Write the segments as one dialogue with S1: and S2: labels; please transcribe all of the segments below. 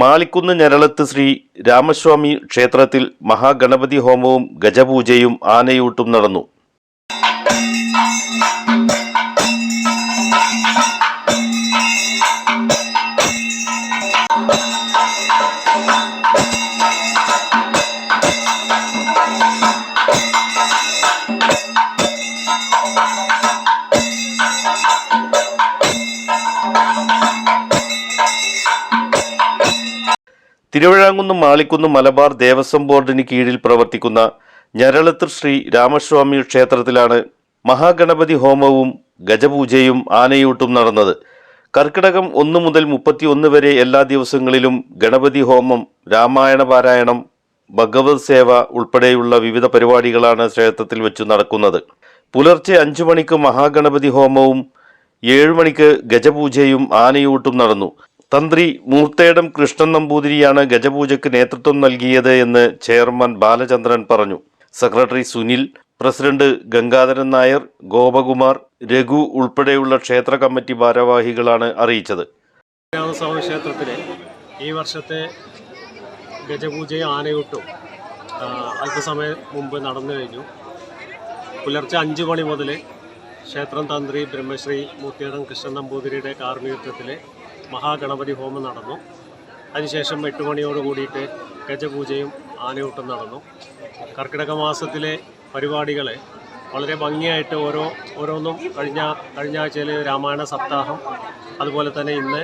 S1: മാളിക്കുന്ന് ഞരളത്ത് ശ്രീ രാമസ്വാമി ക്ഷേത്രത്തിൽ മഹാഗണപതി ഹോമവും ഗജപൂജയും ആനയൂട്ടും നടന്നു. തിരുവിഴാങ്കുന്ന് മാളിക്കുന്ന് മലബാർ ദേവസ്വം ബോർഡിന് കീഴിൽ പ്രവർത്തിക്കുന്ന ഞരളത്ത് ശ്രീ രാമസ്വാമി ക്ഷേത്രത്തിലാണ് മഹാഗണപതി ഹോമവും ഗജപൂജയും ആനയൂട്ടും നടന്നത്. കർക്കിടകം ഒന്ന് മുതൽ മുപ്പത്തിയൊന്ന് വരെ എല്ലാ ദിവസങ്ങളിലും ഗണപതി ഹോമം രാമായണ പാരായണം ഭഗവത് സേവ ഉൾപ്പെടെയുള്ള വിവിധ പരിപാടികളാണ് ക്ഷേത്രത്തിൽ വെച്ച് നടക്കുന്നത്. പുലർച്ചെ അഞ്ചു മണിക്ക് മഹാഗണപതി ഹോമവും ഏഴു മണിക്ക് ഗജപൂജയും ആനയൂട്ടും നടന്നു. തന്ത്രി മൂർത്തേടം കൃഷ്ണൻ നമ്പൂതിരിയാണ് ഗജപൂജയ്ക്ക് നേതൃത്വം നൽകിയത് എന്ന് ചെയർമാൻ ബാലചന്ദ്രൻ പറഞ്ഞു. സെക്രട്ടറി സുനിൽ പ്രസിഡന്റ് ഗംഗാധരൻ നായർ ഗോപകുമാർ രഘു ഉൾപ്പെടെയുള്ള ക്ഷേത്ര കമ്മിറ്റി ഭാരവാഹികളാണ് അറിയിച്ചത്.
S2: ക്ഷേത്രത്തിലെ ഈ വർഷത്തെ ഗജപൂജയും ആനയൂട്ടും അല്പസമയം മുമ്പ് നടന്നു കഴിഞ്ഞു. പുലർച്ചെ അഞ്ച് മണി മുതൽ ക്ഷേത്രം തന്ത്രി ബ്രഹ്മശ്രീ മൂർത്തിയടം കൃഷ്ണൻ നമ്പൂതിരിയുടെ കാർമ്മികത്വത്തിൽ മഹാഗണപതി ഹോമം നടന്നു. അതിനുശേഷം എട്ട് മണിയോട് കൂടിയിട്ട് ഗജപൂജയും ആനയൂട്ടം നടന്നു. കർക്കിടക മാസത്തിലെ പരിപാടികളെ വളരെ ഭംഗിയായിട്ട് ഓരോ ഓരോന്നും കഴിഞ്ഞ കഴിഞ്ഞ ആഴ്ചയിൽ രാമായണ സപ്താഹം അതുപോലെ തന്നെ ഇന്ന്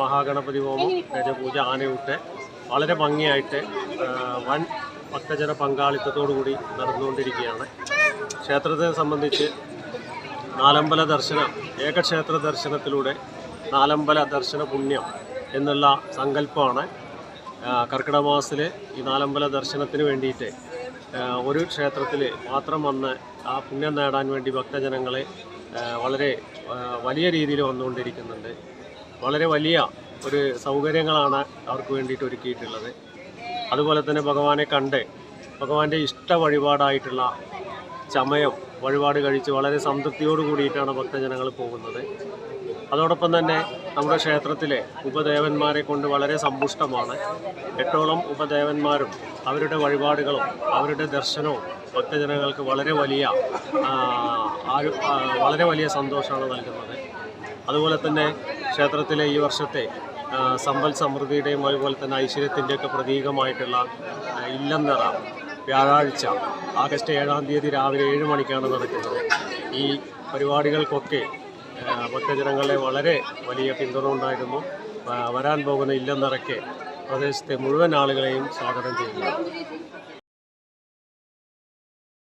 S2: മഹാഗണപതി ഹോമം ഗജപൂജ ആനയൂട്ട് വളരെ ഭംഗിയായിട്ട് വൻ ഭക്തജന പങ്കാളിത്തത്തോടു കൂടി നടന്നുകൊണ്ടിരിക്കുകയാണ്. ക്ഷേത്രത്തെ സംബന്ധിച്ച് നാലമ്പല ദർശനം ഏകക്ഷേത്ര ദർശനത്തിലൂടെ നാലമ്പല ദർശന പുണ്യം എന്നുള്ള സങ്കല്പമാണ് ആ, കർക്കിടക മാസത്തിൽ ഈ നാലമ്പല ദർശനത്തിന് വേണ്ടിയിട്ട് ഒരു ക്ഷേത്രത്തിൽ മാത്രം വന്ന് ആ പുണ്യം നേടാൻ വേണ്ടി ഭക്തജനങ്ങളെ വളരെ വലിയ രീതിയിൽ വന്നുകൊണ്ടിരിക്കുന്നുണ്ട്. വളരെ വലിയ ഒരു സൗകര്യങ്ങളാണ് അവർക്ക് വേണ്ടിയിട്ട് ഒരുക്കിയിട്ടുള്ളത്. അതുപോലെ തന്നെ ഭഗവാനെ കണ്ട് ഭഗവാന്റെ ഇഷ്ട വഴിപാടായിട്ടുള്ള ചമയം വഴിപാട് കഴിച്ച് വളരെ സംതൃപ്തിയോട് കൂടിയിട്ടാണ് ഭക്തജനങ്ങൾ പോകുന്നത്. അതോടൊപ്പം തന്നെ നമ്മുടെ ക്ഷേത്രത്തിലെ ഉപദേവന്മാരെ കൊണ്ട് വളരെ സമ്പുഷ്ടമാണ്. എട്ടോളം ഉപദേവന്മാരും അവരുടെ വഴിപാടുകളും അവരുടെ ദർശനവും ഭക്തജനങ്ങൾക്ക് വളരെ വലിയ വളരെ വലിയ സന്തോഷമാണ് നൽകുന്നത്. അതുപോലെ തന്നെ ക്ഷേത്രത്തിലെ ഈ വർഷത്തെ സമ്പൽ സമൃദ്ധിയുടെയും അതുപോലെ തന്നെ ഐശ്വര്യത്തിന്റെയൊക്കെ പ്രതീകമായിട്ടുള്ള ഇല്ലം വ്യാഴാഴ്ച ആഗസ്റ്റ് ഏഴാം തീയതി രാവിലെ ഏഴ് മണിക്കാണ് നടക്കുന്നത്. ഈ പരിപാടികൾക്കൊക്കെ ഭക്തജനങ്ങളെ വളരെ വലിയ പിന്തുണ ഉണ്ടായിരുന്നു. വരാൻ പോകുന്ന ഇല്ലെന്നിറക്കെ പ്രദേശത്തെ മുഴുവൻ ആളുകളെയും സ്വാഗതം ചെയ്യുന്നു.